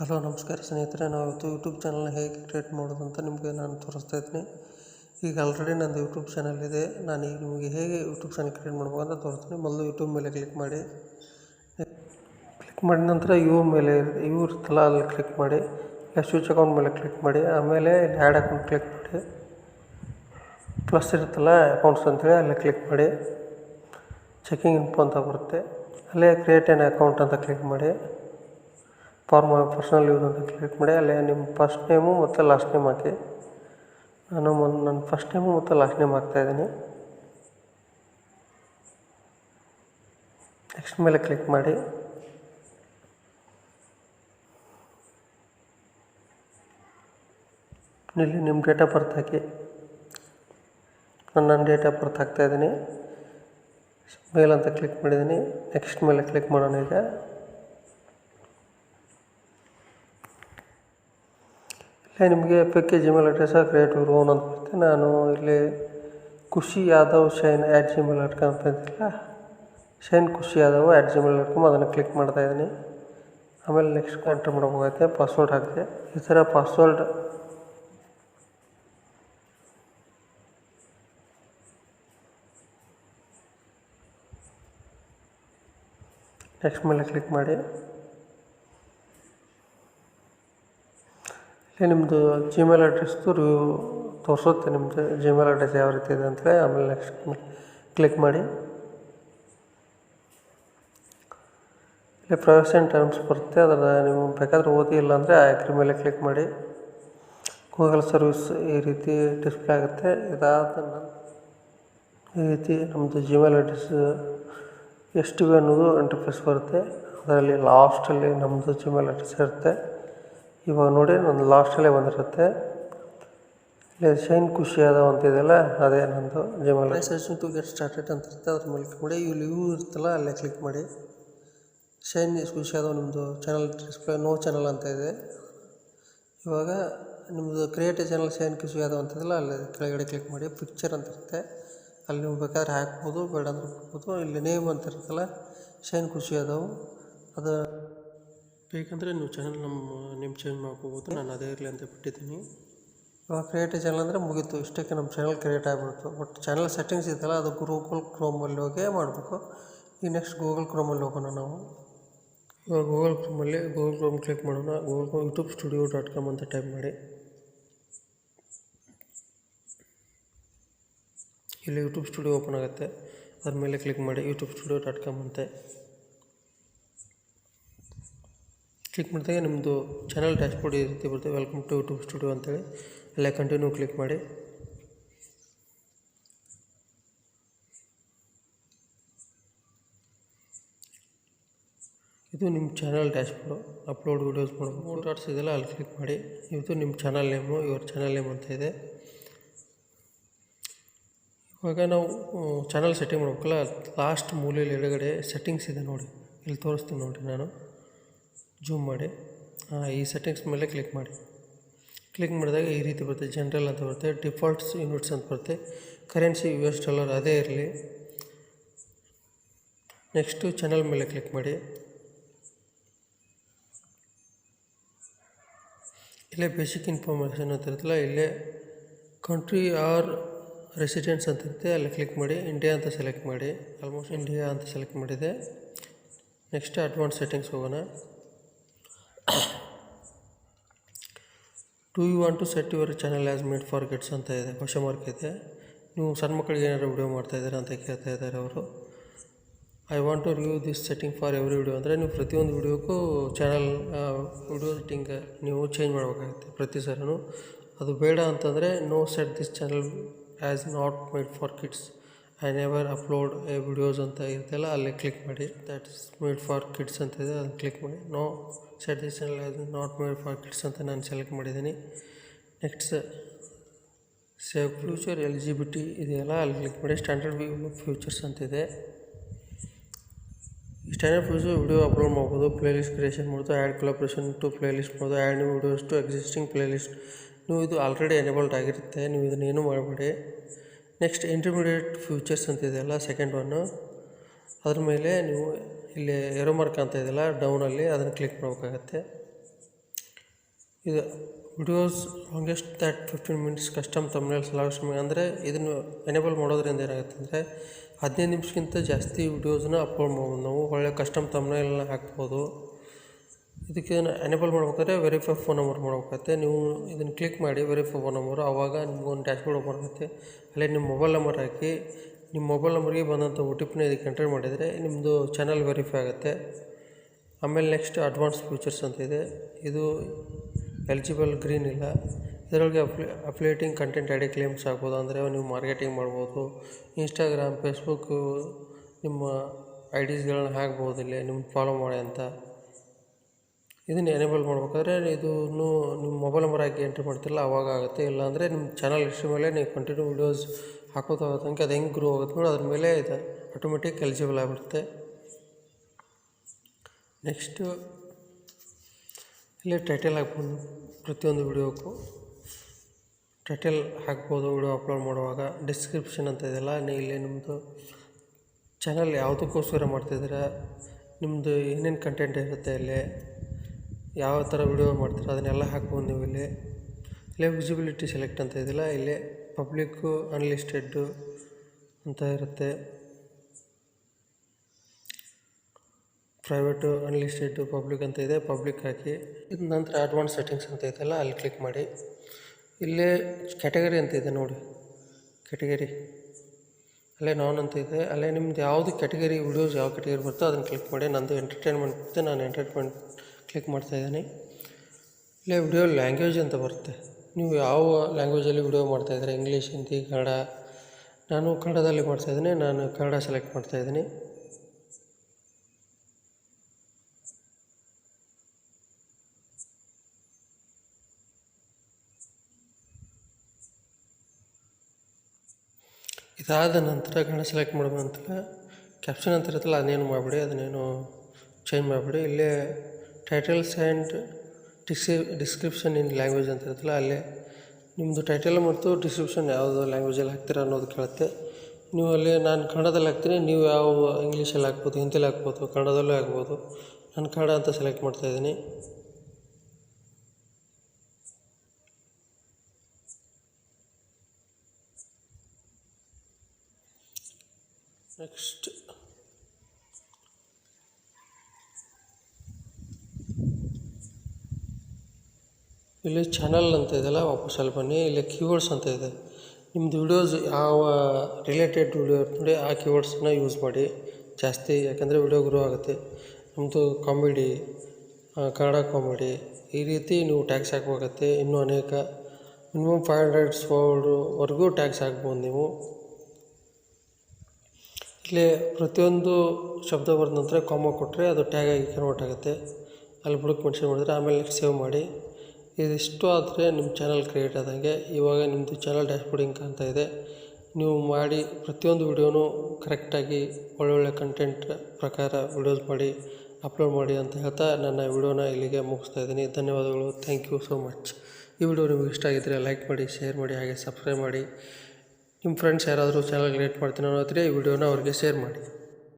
Hello, ನಮಸ್ಕಾರ ಸ್ನೇಹಿತರೆ. ನಾವು ಇವತ್ತು ಯೂಟ್ಯೂಬ್ ಚಾನಲ್ನ ಹೇಗೆ ಕ್ರಿಯೇಟ್ ಮಾಡೋದು ಅಂತ ನಿಮಗೆ ನಾನು ತೋರಿಸ್ತಾ ಇದ್ದೀನಿ. ಈಗ ಆಲ್ರೆಡಿ ನಂದು ಯೂಟ್ಯೂಬ್ ಚಾನಲ್ ಇದೆ. ನಾನು ಈಗ ನಿಮಗೆ ಹೇಗೆ ಯೂಟ್ಯೂಬ್ ಚಾನಲ್ ಕ್ರಿಯೇಟ್ ಮಾಡ್ಬೋದು ಅಂತ ತೋರಿಸ್ತೀನಿ. ಮೊದಲು ಯೂಟ್ಯೂಬ್ ಮೇಲೆ ಕ್ಲಿಕ್ ಮಾಡಿ. ಕ್ಲಿಕ್ ಮಾಡಿದ ನಂತರ ಯು ಮೇಲೆ ಇವು ಇರುತ್ತಲ್ಲ, ಅಲ್ಲಿ ಕ್ಲಿಕ್ ಮಾಡಿ. ಸ್ವಿಚ್ ಅಕೌಂಟ್ ಮೇಲೆ ಕ್ಲಿಕ್ ಮಾಡಿ. ಆಮೇಲೆ ಆ್ಯಡ್ ಅಕೌಂಟ್ ಕ್ಲಿಕ್ ಮಾಡಿ. ಪ್ಲಸ್ ಇರುತ್ತಲ್ಲ ಅಕೌಂಟ್ಸ್ ಅಂತೇಳಿ ಅಲ್ಲಿ ಕ್ಲಿಕ್ ಮಾಡಿ. ಚೆಕಿಂಗ್ ಇನ್ಫೋ ಅಂತ ಬರುತ್ತೆ. ಅಲ್ಲೇ ಕ್ರಿಯೇಟ್ ಎನ್ ಅಕೌಂಟ್ ಅಂತ ಕ್ಲಿಕ್ ಮಾಡಿ. ಫಾರ್ ಮೈ ಪರ್ಸ್ನಲ್ ಯೂಸ್ ಅಂತ ಕ್ಲಿಕ್ ಮಾಡಿ, ಅಲ್ಲೇ ನಿಮ್ಮ ಫಸ್ಟ್ ನೇಮು ಮತ್ತು ಲಾಸ್ಟ್ ನೇಮ್ ಹಾಕಿ. ನಾನು ಮೊನ್ನೆ ನನ್ನ ಫಸ್ಟ್ ನೇಮು ಮತ್ತು ಲಾಸ್ಟ್ ನೇಮ್ ಹಾಕ್ತಾಯಿದ್ದೀನಿ ನೆಕ್ಸ್ಟ್ ಮೇಲೆ ಕ್ಲಿಕ್ ಮಾಡಿ. ಇಲ್ಲಿ ನಿಮ್ಮ ಡೇಟ್ ಆಫ್ ಬರ್ತ್ ಹಾಕಿ. ನಾನು ನನ್ನ ಡೇಟ್ ಆಫ್ ಬರ್ತ್ ಹಾಕ್ತಾಯಿದ್ದೀನಿ ಮೇಲ್ ಅಂತ ಕ್ಲಿಕ್ ಮಾಡಿದ್ದೀನಿ. ನೆಕ್ಸ್ಟ್ ಮೇಲೆ ಕ್ಲಿಕ್ ಮಾಡೋಣ ಈಗ. ನಿಮಗೆ ಕೆ ಜಿಮೇಲ್ ಅಡ್ರೆಸ್ ಕ್ರಿಯೇಟ್ ಓನ್ ಅಂತ ನಾನು ಇಲ್ಲಿ Khushi Yadav shine at Gmail dot com ಅಂತ ಅಂತಿಲ್ಲ shine Khushi Yadav at Gmail dot com ಅದನ್ನು ಕ್ಲಿಕ್ ಮಾಡ್ತಾ ಇದ್ದೀನಿ. ಆಮೇಲೆ ನೆಕ್ಸ್ಟ್ ಎಂಟ್ರ್ ಮಾಡಬೇಕಾಗುತ್ತೆ ಪಾಸ್ವರ್ಡ್ ಹಾಕಿದೆ. ಈ ಥರ ಪಾಸ್ವರ್ಡ್ ನೆಕ್ಸ್ಟ್ ಮೇಲೆ ಕ್ಲಿಕ್ ಮಾಡಿ. ನಿಮ್ಮದು ಜಿಮೇಲ್ ಅಡ್ರೆಸ್ದು ರಿವ್ಯೂ ತೋರಿಸುತ್ತೆ ನಿಮ್ಮದು ಜಿಮೇಲ್ ಅಡ್ರೆಸ್ ಯಾವ ರೀತಿ ಇದೆ ಅಂತೇಳಿ ಆಮೇಲೆ ನೆಕ್ಸ್ಟ್ ಕ್ಲಿಕ್ ಮಾಡಿ. ಇಲ್ಲಿ ಪ್ರೈವಸಿ ಆ್ಯಂಡ್ ಟರ್ಮ್ಸ್ ಬರುತ್ತೆ, ಅದನ್ನು ನೀವು ಬೇಕಾದರೆ ಓದಿ ಇಲ್ಲ ಅಂದರೆ ಅಗ್ರಿ ಮೇಲೆ ಕ್ಲಿಕ್ ಮಾಡಿ. ಗೂಗಲ್ ಸರ್ವಿಸ್ ಈ ರೀತಿ ಡಿಸ್ಪ್ಲೇ ಆಗುತ್ತೆ. ಇದಾದ ಈ ರೀತಿ ನಮ್ಮದು ಜಿಮೇಲ್ ಅಡ್ರೆಸ್ ಎಷ್ಟಿವೆ ಅನ್ನೋದು ಇಂಟರ್ಫೇಸ್ ಬರುತ್ತೆ. ಅದರಲ್ಲಿ ಲಾಸ್ಟಲ್ಲಿ ನಮ್ಮದು ಜಿಮೇಲ್ ಅಡ್ರೆಸ್ ಇರುತ್ತೆ. ಇವಾಗ ನೋಡಿ ನನ್ನ ಲಾಸ್ಟಲ್ಲೇ ಬಂದಿರುತ್ತೆ. ಇಲ್ಲಿ ಶೈನ್ ಖುಷಿ ಆದ ಅಂತ ಇದೆಯಲ್ಲ, ಅದೇ ನಂದು Gmail session to get started ಅಂತ ಇರುತ್ತೆ ಅದ್ರ ಮೇಲೆ ಕ್ಲಿಕ್ ಮಾಡಿ ಇಲ್ಲಿ ಇವು ಇರುತ್ತಲ್ಲ, ಅಲ್ಲೇ ಕ್ಲಿಕ್ ಮಾಡಿ. ಶೈನ್ ಖುಷಿ ಆದವು ನಿಮ್ಮದು ಚಾನಲ್ ಡಿಸ್ಪ್ಲೇ ನೋ ಚಾನಲ್ ಅಂತ ಇದೆ. ಇವಾಗ ನಿಮ್ಮದು create channel shine Khushi Yadav ಅಂತ ಇದೆಯಲ್ಲ, ಅಲ್ಲಿ ಕೆಳಗಡೆ ಕ್ಲಿಕ್ ಮಾಡಿ ಪಿಕ್ಚರ್ ಅಂತ ಇರುತ್ತೆ. ಅಲ್ಲಿ ನೀವು ಬೇಕಾದ್ರೆ ಹಾಕ್ಬೋದು, ಬೇಡ ಅಂದ್ರೆ ಬಿಡ್ಬೋದು ಇಲ್ಲಿ ನೇಮ್ ಅಂತ ಇರುತ್ತಲ್ಲ, ಶೈನ್ ಖುಷಿ ಆದವು. ಅದು ಬೇಕಂದರೆ ನೀವು ಚಾನಲ್ ನಮ್ಮ ನಿಮ್ಮ ಚೇಂಜ್ ಮಾಡ್ಕೋಬೋದು. ನಾನು ಅದೇ ಇರಲಿ ಅಂತ ಬಿಟ್ಟಿದ್ದೀನಿ. ಇವಾಗ ಕ್ರಿಯೇಟ್ ಚಾನಲ್ ಅಂದರೆ ಮುಗೀತು. ಇಷ್ಟಕ್ಕೆ ನಮ್ಮ ಚಾನಲ್ ಕ್ರಿಯೇಟ್ ಆಗಿಬಿಡ್ತು. ಬಟ್ ಚಾನಲ್ ಸೆಟ್ಟಿಂಗ್ಸ್ ಇದೆಯಲ್ಲ, ಅದು ಗೂಗಲ್ ಕ್ರೋಮಲ್ಲಿ ಹೋಗೇ ಮಾಡಬೇಕು. ಈಗ ನೆಕ್ಸ್ಟ್ ಗೂಗಲ್ ಕ್ರೋಮಲ್ಲಿ ಹೋಗೋಣ ನಾವು. ಇವಾಗ ಗೂಗಲ್ ಕ್ರೋಮಲ್ಲಿ ಗೂಗಲ್ ಕ್ರೋಮ್ ಕ್ಲಿಕ್ ಮಾಡೋಣ. Google YouTube studio dot com ಅಂತ ಟೈಪ್ ಮಾಡಿ. ಇಲ್ಲಿ ಯೂಟ್ಯೂಬ್ ಸ್ಟುಡಿಯೋ ಓಪನ್ ಆಗುತ್ತೆ. ಅದ್ರ ಮೇಲೆ ಕ್ಲಿಕ್ ಮಾಡಿ ಯೂಟ್ಯೂಬ್ ಸ್ಟುಡಿಯೋ ಡಾಟ್ ಕಾಮ್ ಅಂತೆ. ಕ್ಲಿಕ್ ಮಾಡಿದಾಗ ನಿಮ್ಮದು ಚಾನಲ್ ಡ್ಯಾಶ್ಬೋರ್ಡ್ ಈ ರೀತಿ ಬರುತ್ತೆ. ವೆಲ್ಕಮ್ ಟು ಯೂಟ್ಯೂಬ್ ಸ್ಟುಡಿಯೋ ಅಂತೇಳಿ. ಅಲ್ಲೇ ಕಂಟಿನ್ಯೂ ಕ್ಲಿಕ್ ಮಾಡಿ. ಇದು ನಿಮ್ಮ ಚಾನಲ್ ಡ್ಯಾಶ್ಬೋರ್ಡು. ಅಪ್ಲೋಡ್ ವೀಡಿಯೋಸ್ ಮಾಡಬೇಕು ಮೂರು ಡಾಟ್ಸ್ ಇದೆಲ್ಲ ಅಲ್ಲಿ ಕ್ಲಿಕ್ ಮಾಡಿ. ಇದು ನಿಮ್ಮ ಚಾನಲ್ ನೇಮು ಇವ್ರ ಚಾನಲ್ ನೇಮ್ ಅಂತ ಇದೆ. ಇವಾಗ ನಾವು ಚಾನಲ್ ಸೆಟ್ಟಿಂಗ್ ಮಾಡ್ಬೇಕಲ್ಲ. ಲಾಸ್ಟ್ ಮೂಲೆಯಲ್ಲಿ ಎಡಗಡೆ ಸೆಟ್ಟಿಂಗ್ಸ್ ಇದೆ ನೋಡಿ. ಇಲ್ಲಿ ತೋರಿಸ್ತೀನಿ ನೋಡಿ ನಾನು. ಜೂಮ್ ಮಾಡಿ ಈ ಸೆಟ್ಟಿಂಗ್ಸ್ ಮೇಲೆ ಕ್ಲಿಕ್ ಮಾಡಿ. ಕ್ಲಿಕ್ ಮಾಡಿದಾಗ ಈ ರೀತಿ ಬರುತ್ತೆ ಜನರಲ್ ಅಂತ ಬರುತ್ತೆ ಡಿಫಾಲ್ಟ್ಸ್ ಯೂನಿಟ್ಸ್ ಅಂತ ಬರುತ್ತೆ ಕರೆನ್ಸಿ ಯು ಎಸ್ ಡಾಲರ್ ಅದೇ ಇರಲಿ. ನೆಕ್ಸ್ಟು ಚಾನಲ್ ಮೇಲೆ ಕ್ಲಿಕ್ ಮಾಡಿ. ಇಲ್ಲೇ ಬೇಸಿಕ್ ಇನ್ಫಾರ್ಮೇಷನ್ ಅಂತ ಇರುತ್ತಲ್ಲ, ಇಲ್ಲೇ ಕಂಟ್ರಿ ಆರ್ ರೆಸಿಡೆನ್ಸ್ ಅಂತ ಇರುತ್ತೆ, ಅಲ್ಲಿ ಕ್ಲಿಕ್ ಮಾಡಿ. ಇಂಡಿಯಾ ಅಂತ ಸೆಲೆಕ್ಟ್ ಮಾಡಿ. ಆಲ್ಮೋಸ್ಟ್ ಇಂಡಿಯಾ ಅಂತ ಸೆಲೆಕ್ಟ್ ಮಾಡಿದೆ. ನೆಕ್ಸ್ಟ್ ಅಡ್ವಾನ್ಸ್ ಸೆಟ್ಟಿಂಗ್ಸ್ ಹೋಗೋಣ. Do you want to set your channel as made for kids ಅಂತ ಇದೆ ಕ್ವಶನ್ ಮಾರ್ಕ್ ಇದೆ. ನೀವು ಸಣ್ಣ ಮಕ್ಕಳಿಗೆ ಏನಾದ್ರು ವಿಡಿಯೋ ಮಾಡ್ತಾಯಿದ್ದೀರಾ ಅಂತ ಕೇಳ್ತಾ ಇದ್ದಾರೆ ಅವರು. I want to review this setting for every video ಅಂದರೆ ನೀವು ಪ್ರತಿಯೊಂದು ವಿಡಿಯೋಕ್ಕೂ ಚಾನಲ್ ವಿಡಿಯೋ ಸೆಟ್ಟಿಂಗ್ ನೀವು ಚೇಂಜ್ ಮಾಡಬೇಕಾಗುತ್ತೆ ಪ್ರತಿ ಸಾರನು. ಅದು ಬೇಡ ಅಂತಂದರೆ no set this channel as not made for kids I never upload a videos ಅಂತ ಇರುತ್ತಲ್ಲ ಅಲ್ಲಿ ಕ್ಲಿಕ್ ಮಾಡಿ. That is made for kids ಅಂತ ಇದೆ, ಅದನ್ನು ಕ್ಲಿಕ್ ಮಾಡಿ. No set this not made for kids ಅಂತ ನಾನು ಸೆಲೆಕ್ಟ್ ಮಾಡಿದ್ದೀನಿ. Next save feature L G B T ಇದೆಯಲ್ಲ, ಅಲ್ಲಿ ಕ್ಲಿಕ್ ಮಾಡಿ. ಸ್ಟ್ಯಾಂಡರ್ಡ್ ವ್ಯೂ ಫ್ಯೂಚರ್ಸ್ ಅಂತಿದೆ ಸ್ಟ್ಯಾಂಡರ್ಡ್ ಫ್ಯೂಚರ್ ವಿಡಿಯೋ ಅಪ್ಲೋಡ್ ಮಾಡ್ಬೋದು. ಪ್ಲೇಲಿಸ್ಟ್ ಕ್ರಿಯೇಷನ್ ಮಾಡ್ಬೋದು ಆ್ಯಡ್ ಕೊಲಾಬ್ರೇಷನ್ ಟು ಪ್ಲೇಲಿಸ್ಟ್ ಮಾಡ್ಬೋದು. Add new videos to existing playlist ನೀವು ಇದು ಆಲ್ರೆಡಿ ಎನೇಬಲ್ಡ್ ಆಗಿರುತ್ತೆ, ನೀವು ಇದನ್ನೇನು ಮಾಡಬೇಡಿ. ನೆಕ್ಸ್ಟ್ ಇಂಟರ್ಮೀಡಿಯೇಟ್ ಫ್ಯೂಚರ್ಸ್ ಅಂತ ಇದೆಯಲ್ಲ ಸೆಕೆಂಡ್ ಒನ್ನು ಅದ್ರ ಮೇಲೆ ನೀವು ಇಲ್ಲಿ ಎರೋ ಮಾರ್ಕ್ ಅಂತ ಇದೆಯಲ್ಲ ಡೌನಲ್ಲಿ ಅದನ್ನು ಕ್ಲಿಕ್ ಮಾಡಬೇಕಾಗತ್ತೆ. ಇದು videos longest that fifteen minutes custom thumbnails ಸಮಯ ಅಂದರೆ ಇದನ್ನು ಎನೇಬಲ್ ಮಾಡೋದ್ರಿಂದ ಏನಾಗುತ್ತೆ ಅಂದರೆ ಹದಿನೈದು ನಿಮಿಷಕ್ಕಿಂತ ಜಾಸ್ತಿ ವಿಡಿಯೋಸನ್ನ ಅಪ್ಲೋಡ್ ಮಾಡ್ಬೋದು ನಾವು ಒಳ್ಳೆ ಕಸ್ಟಮ್ ತಮ್ನೇಲ್ನ ಹಾಕ್ಬೋದು. ಇದಕ್ಕೆ ಎನೇಬಲ್ ಮಾಡ್ಬೇಕಾದ್ರೆ ವೆರಿಫೈ ಫೋನ್ ನಂಬರ್ ಮಾಡ್ಬೇಕಾಗತ್ತೆ. ನೀವು ಇದನ್ನು ಕ್ಲಿಕ್ ಮಾಡಿ ವೆರಿಫೈ ಫೋನ್ ನಂಬರು ಆವಾಗ ನಿಮ್ಗೊಂದು ಡ್ಯಾಶ್ಬೋರ್ಡ್ ಓಪನ್ ಆಗುತ್ತೆ. ಅಲ್ಲಿ ನಿಮ್ಮ ಮೊಬೈಲ್ ನಂಬರ್ ಹಾಕಿ, ನಿಮ್ಮ ಮೊಬೈಲ್ ನಂಬರ್ಗೆ ಬಂದಂಥ ಒ ಟಿ ಪಿನ ಇದಕ್ಕೆ ಎಂಟರ್ ಮಾಡಿದರೆ ನಿಮ್ಮದು ಚಾನಲ್ ವೆರಿಫೈ ಆಗುತ್ತೆ. ಆಮೇಲೆ ನೆಕ್ಸ್ಟ್ ಅಡ್ವಾನ್ಸ್ ಫೀಚರ್ಸ್ ಅಂತ ಇದೆ. ಇದು ಎಲಿಜಿಬಲ್ ಗ್ರೀನ್ ಇಲ್ಲ. ಇದರೊಳಗೆ ಅಫ್ಲಿ ಅಪ್ಲೇಟಿಂಗ್ ಕಂಟೆಂಟ್ ಐಡಿ ಕ್ಲೇಮ್ಸ್ ಆಗ್ಬೋದು. ಅಂದರೆ ನೀವು ಮಾರ್ಕೆಟಿಂಗ್ ಮಾಡ್ಬೋದು. ಇನ್ಸ್ಟಾಗ್ರಾಮ್ ಫೇಸ್ಬುಕ್ಕು ನಿಮ್ಮ ಐ ಡಿಸ್ಗಳನ್ನ ಹಾಕ್ಬೋದು ಇಲ್ಲಿ. ನಿಮ್ಗೆ ಫಾಲೋ ಮಾಡಿ ಅಂತ. ಇದನ್ನು ಎನೇಬಲ್ ಮಾಡ್ಬೇಕಾದ್ರೆ ಇದನ್ನು ನಿಮ್ಮ ಮೊಬೈಲ್ ನಂಬರ್ ಹಾಕಿ ಎಂಟ್ರಿ ಮಾಡ್ತಿಲ್ಲ ಅವಾಗ ಆಗುತ್ತೆ. ಇಲ್ಲಾಂದರೆ ನಿಮ್ಮ ಚಾನಲ್ ಹಿಸ್ಟ್ರಿ ಮೇಲೆ ನೀವು ಕಂಟಿನ್ಯೂ ವೀಡಿಯೋಸ್ ಹಾಕೋತಾ ತನಕ ಅದು ಹೆಂಗೆ ಗ್ರೋ ಆಗುತ್ತೆ ನೋಡಿ, ಅದ್ರ ಮೇಲೆ ಇದು ಆಟೋಮೆಟಿಕ್ ಎಲಿಜಿಬಲ್ ಆಗಿಬಿಡುತ್ತೆ. ನೆಕ್ಸ್ಟು ಇಲ್ಲಿ ಟೈಟಲ್ ಹಾಕ್ಬೋದು ಪ್ರತಿಯೊಂದು ವಿಡಿಯೋಕ್ಕೂ ಟೈಟಲ್ ಹಾಕ್ಬೋದು ವಿಡಿಯೋ ಅಪ್ಲೋಡ್ ಮಾಡುವಾಗ. ಡಿಸ್ಕ್ರಿಪ್ಷನ್ ಅಂತ ಇದೆಯಲ್ಲ ಇಲ್ಲಿ ನಿಮ್ಮದು ಚಾನಲ್ ಯಾವುದಕ್ಕೋಸ್ಕರ ಮಾಡ್ತಿದ್ದೀರಾ ನಿಮ್ಮದು ಏನೇನು ಕಂಟೆಂಟ್ ಇರುತ್ತೆ ಇಲ್ಲಿ. ಯಾವ ಥರ ವಿಡಿಯೋ ಮಾಡ್ತೀರೋ, ಅದನ್ನೆಲ್ಲ ಹಾಕ್ಬೋದು ನೀವು ಇಲ್ಲಿ. ಇಲ್ಲೇ ವಿಸಿಬಿಲಿಟಿ ಸೆಲೆಕ್ಟ್ ಅಂತ ಇದೆಯಲ್ಲ, ಇಲ್ಲೇ ಪಬ್ಲಿಕ್ಕು ಅನ್ಲಿಸ್ಟೆಡ್ಡು ಅಂತ ಇರುತ್ತೆ. ಪ್ರೈವೇಟು ಅನ್ಲಿಸ್ಟೆಡ್ಡು ಪಬ್ಲಿಕ್ ಅಂತ ಇದೆ ಪಬ್ಲಿಕ್ ಹಾಕಿ. ಇದ ನಂತರ ಅಡ್ವಾನ್ಸ್ ಸೆಟ್ಟಿಂಗ್ಸ್ ಅಂತ ಇದೆಯಲ್ಲ, ಅಲ್ಲಿ ಕ್ಲಿಕ್ ಮಾಡಿ. ಇಲ್ಲೇ ಕ್ಯಾಟಗರಿ ಅಂತ ಇದೆ ನೋಡಿ ಕ್ಯಾಟಗರಿ ಅಲ್ಲೇ ನಾನ್ ಅಂತ ಇದೆ, ಅಲ್ಲೇ ನಿಮ್ದು ಯಾವುದು ಕ್ಯಾಟಗರಿ ವಿಡಿಯೋಸ್ ಯಾವ ಕ್ಯಾಟಗರಿ ಬರ್ತೋ ಅದನ್ನು ಕ್ಲಿಕ್ ಮಾಡಿ, ನಂದು ಎಂಟರ್ಟೈನ್ಮೆಂಟ್ ನಾನು ಎಂಟರ್ಟೈನ್ಮೆಂಟ್ ಕ್ಲಿಕ್ ಮಾಡ್ತಾಯಿದ್ದೀನಿ ಇಲ್ಲೇ ವಿಡಿಯೋ ಲ್ಯಾಂಗ್ವೇಜ್ ಅಂತ ಬರುತ್ತೆ. ನೀವು ಯಾವ ಲ್ಯಾಂಗ್ವೇಜಲ್ಲಿ ವಿಡಿಯೋ ಮಾಡ್ತಾಯಿದ್ದೀರಾ ಇಂಗ್ಲೀಷ್ ಹಿಂದಿ ಕನ್ನಡ. ನಾನು ಕನ್ನಡದಲ್ಲಿ ಮಾಡ್ತಾಯಿದ್ದೀನಿ ನಾನು ಕನ್ನಡ ಸೆಲೆಕ್ಟ್ ಮಾಡ್ತಾ ಇದ್ದೀನಿ. ಇದಾದ ನಂತರ ಕನ್ನಡ ಸೆಲೆಕ್ಟ್ ಮಾಡಿದ ನಂತರ ಕ್ಯಾಪ್ಷನ್ ಅಂತ ಇರುತ್ತಲ್ಲ ಅದನ್ನೇನು ಮಾಡಿಬಿಡಿ, ಅದನ್ನೇನು ಚೇಂಜ್ ಮಾಡಿಬಿಡಿ. ಇಲ್ಲೇ ಟೈಟಲ್ಸ್ ಆ್ಯಂಡ್ ಡಿಸ್ಕ್ರಿ ಡಿಸ್ಕ್ರಿಪ್ಷನ್ ಇನ್ ಲ್ಯಾಂಗ್ವೇಜ್ ಅಂತ ಇರುತ್ತಲ್ಲ, ಅಲ್ಲೇ ನಿಮ್ಮದು ಟೈಟಲ್ ಮತ್ತು ಡಿಸ್ಕ್ರಿಪ್ಷನ್ ಯಾವುದು ಲ್ಯಾಂಗ್ವೇಜಲ್ಲಿ ಹಾಕ್ತೀರಾ ಅನ್ನೋದು ಕೇಳುತ್ತೆ. ನೀವು ಅಲ್ಲಿ ನಾನು ಕನ್ನಡದಲ್ಲಿ ಹಾಕ್ತೀನಿ, ನೀವು ಯಾವ ಇಂಗ್ಲೀಷಲ್ಲಿ ಹಾಕ್ಬೋದು ಹಿಂದಿಲಿ ಹಾಕ್ಬೋದು, ಕನ್ನಡದಲ್ಲೂ ಹಾಕ್ಬೋದು. ನಾನು ಕನ್ನಡ ಅಂತ ಸೆಲೆಕ್ಟ್ ಮಾಡ್ತಾಯಿದ್ದೀನಿ ನೆಕ್ಸ್ಟ್ ಇಲ್ಲಿ ಚಾನಲ್ ಅಂತ ಇದೆಯಲ್ಲ, ವಾಪಸ್ ಅಲ್ಲಿ ಬನ್ನಿ. ಇಲ್ಲಿ ಕೀವರ್ಡ್ಸ್ ಅಂತ ಇದೆ. ನಿಮ್ಮದು ವಿಡಿಯೋಸ್ ಯಾವ ರಿಲೇಟೆಡ್ ವೀಡಿಯೋ ನೋಡಿ, ಆ ಕೀವರ್ಡ್ಸನ್ನ ಯೂಸ್ ಮಾಡಿ. ಜಾಸ್ತಿ, ಯಾಕಂದರೆ ವಿಡಿಯೋ ಗ್ರೋ ಆಗುತ್ತೆ. ನಮ್ಮದು ಕಾಮಿಡಿ ಕನ್ನಡ ಕಾಮಿಡಿ ಈ ರೀತಿ ನೀವು ಟ್ಯಾಕ್ಸ್ ಹಾಕಬೇಕಾಗತ್ತೆ. ಇನ್ನೂ ಅನೇಕ ಮಿನಿಮಮ್ ಫೈವ್ ಹಂಡ್ರೆಡ್ ವರ್ಡ್ವರೆಗೂ ಟ್ಯಾಕ್ಸ್ ಹಾಕ್ಬೋದು ನೀವು. ಇಲ್ಲಿ ಪ್ರತಿಯೊಂದು ಶಬ್ದ ಬರೆದ ನಂತರ ಕಾಮ ಕೊಟ್ಟರೆ ಅದು ಟ್ಯಾಗ್ ಆಗಿ ಕನ್ವರ್ಟ್ ಆಗುತ್ತೆ. ಅಲ್ಲಿ ಬುಡಕ್ಕೆ ಮೆನ್ಷನ್ ಮಾಡಿದರೆ ಆಮೇಲೆ ಸೇವ್ ಮಾಡಿ. ಇದಿಷ್ಟು ಆದರೆ ನಿಮ್ಮ ಚಾನಲ್ ಕ್ರಿಯೇಟ್ ಆದಂಗೆ ಇವಾಗ ನಿಮ್ಮದು ಚಾನಲ್ ಡ್ಯಾಶ್ಬೋರ್ಡಿಂಗ್ ಕಾಣ್ತಾ ಇದೆ. ನೀವು ಮಾಡಿ ಪ್ರತಿಯೊಂದು ವಿಡಿಯೋನೂ ಕರೆಕ್ಟಾಗಿ ಒಳ್ಳೊಳ್ಳೆ ಕಂಟೆಂಟ್ ಪ್ರಕಾರ ವಿಡಿಯೋಸ್ ಮಾಡಿ, ಅಪ್ಲೋಡ್ ಮಾಡಿ ಅಂತ ಹೇಳ್ತಾ ನನ್ನ ವಿಡಿಯೋನ ಇಲ್ಲಿಗೆ ಮುಗಿಸ್ತಾ ಇದ್ದೀನಿ. ಧನ್ಯವಾದಗಳು. Thank you so much. ಈ ವಿಡಿಯೋ ನಿಮಗೆ ಇಷ್ಟ ಆಗಿದ್ದರೆ ಲೈಕ್ ಮಾಡಿ, ಶೇರ್ ಮಾಡಿ, ಹಾಗೆ ಸಬ್ಸ್ಕ್ರೈಬ್ ಮಾಡಿ. ನಿಮ್ಮ ಫ್ರೆಂಡ್ಸ್ ಯಾರಾದರೂ ಚಾನಲ್ ಕ್ರಿಯೇಟ್ ಮಾಡ್ತೀನಿ ಅನ್ನೋದ್ರೆ ಈ ವಿಡಿಯೋನ ಅವ್ರಿಗೆ ಶೇರ್ ಮಾಡಿ.